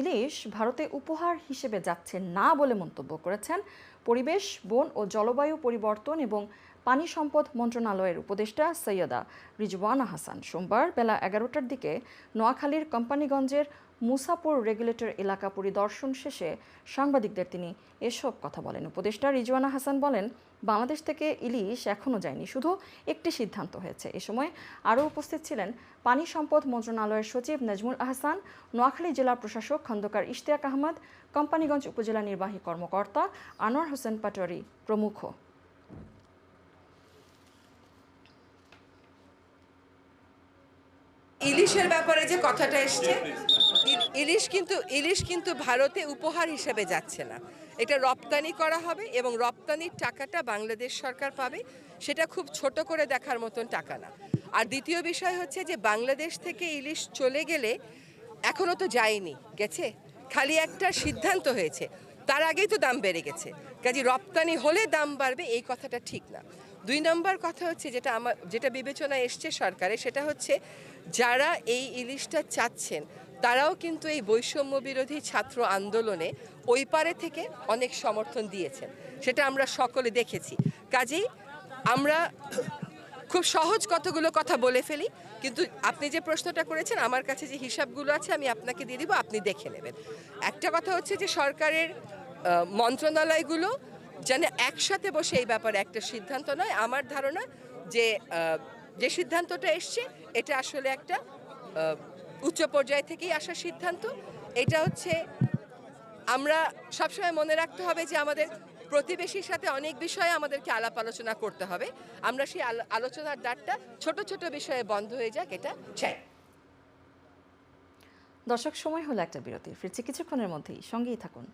ইলিশ ভারতে উপহার হিসেবে যাচ্ছে না বলে মন্তব্য করেছেন পরিবেশ, বন ও জলবায়ু পরিবর্তন এবং পানি সম্পদ মন্ত্রণালয়ের উপদেষ্টা সৈয়দা রিজওয়ানা হাসান। সোমবার বেলা এগারোটার দিকে নোয়াখালীর কোম্পানিগঞ্জের মুসাপুর রেগুলেটর এলাকা পরিদর্শন শেষে সাংবাদিকদের তিনি এসব কথা বলেন। উপদেষ্টা রিজওয়ানা হাসান বলেন, বাংলাদেশ থেকে ইলিশ এখনও যায়নি, শুধু একটি সিদ্ধান্ত হয়েছে। এ সময় আরও উপস্থিত ছিলেন পানি সম্পদ মন্ত্রণালয়ের সচিব নাজমুল আহসান, নোয়াখালী জেলা প্রশাসক খন্দকার ইশতিয়াক আহমদ, কোম্পানিগঞ্জ উপজেলা নির্বাহী কর্মকর্তা আনোয়ার হোসেন পাটোয়ারি প্রমুখ। ইলিশের ব্যাপারে যে কথাটা এসছে ইলিশ কিন্তু ইলিশ কিন্তু ভারতে উপহার হিসেবে যাচ্ছে না। এটা রপ্তানি করা হবে এবং রপ্তানির টাকাটা বাংলাদেশ সরকার পাবে। সেটা খুব ছোট করে দেখার মতন টাকা না। আর দ্বিতীয় বিষয় হচ্ছে যে বাংলাদেশ থেকে ইলিশ চলে গেলে এখনও তো যায়নি। গেছে? খালি একটা সিদ্ধান্ত হয়েছে। তার আগেই তো দাম বেড়ে গেছে। কাজে রপ্তানি হলে দাম বাড়বে, এই কথাটা ঠিক না। দুই নম্বর কথা হচ্ছে যেটা আমার যেটা বিবেচনায় এসছে সরকারে, সেটা হচ্ছে যারা এই ইলিশটা চাচ্ছেন তারাও কিন্তু এই বৈষম্য বিরোধী ছাত্র আন্দোলনে ওই পারে থেকে অনেক সমর্থন দিয়েছেন। সেটা আমরা সকলে দেখেছি। কাজেই আমরা খুব সহজ কতগুলো কথা বলে ফেলি, কিন্তু আপনি যে প্রশ্নটা করেছেন, আমার কাছে যে হিসাবগুলো আছে, আমি আপনাকে দিয়ে দিব, আপনি দেখে নেবেন। একটা কথা হচ্ছে যে সরকারের মন্ত্রণালয়গুলো যেন একসাথে বসে এই ব্যাপারে একটা সিদ্ধান্ত নয়। আমার ধারণা যে যে সিদ্ধান্তটা এসছে, এটা আসলে একটা উচ্চ পর্যায় থেকেই আসার সিদ্ধান্ত। এটা হচ্ছে, আমরা সবসময় মনে রাখতে হবে যে আমাদের প্রতিবেশীর সাথে অনেক বিষয়ে আমাদেরকে আলাপ আলোচনা করতে হবে। আমরা সেই আলো- আলোচনার দ্বারটা ছোট ছোট বিষয়ে বন্ধ হয়ে যাক, এটা চাই। দর্শক, সময় হলো একটা বিরতি ফিরছি কিছুক্ষণের মধ্যেই। সঙ্গেই থাকুন।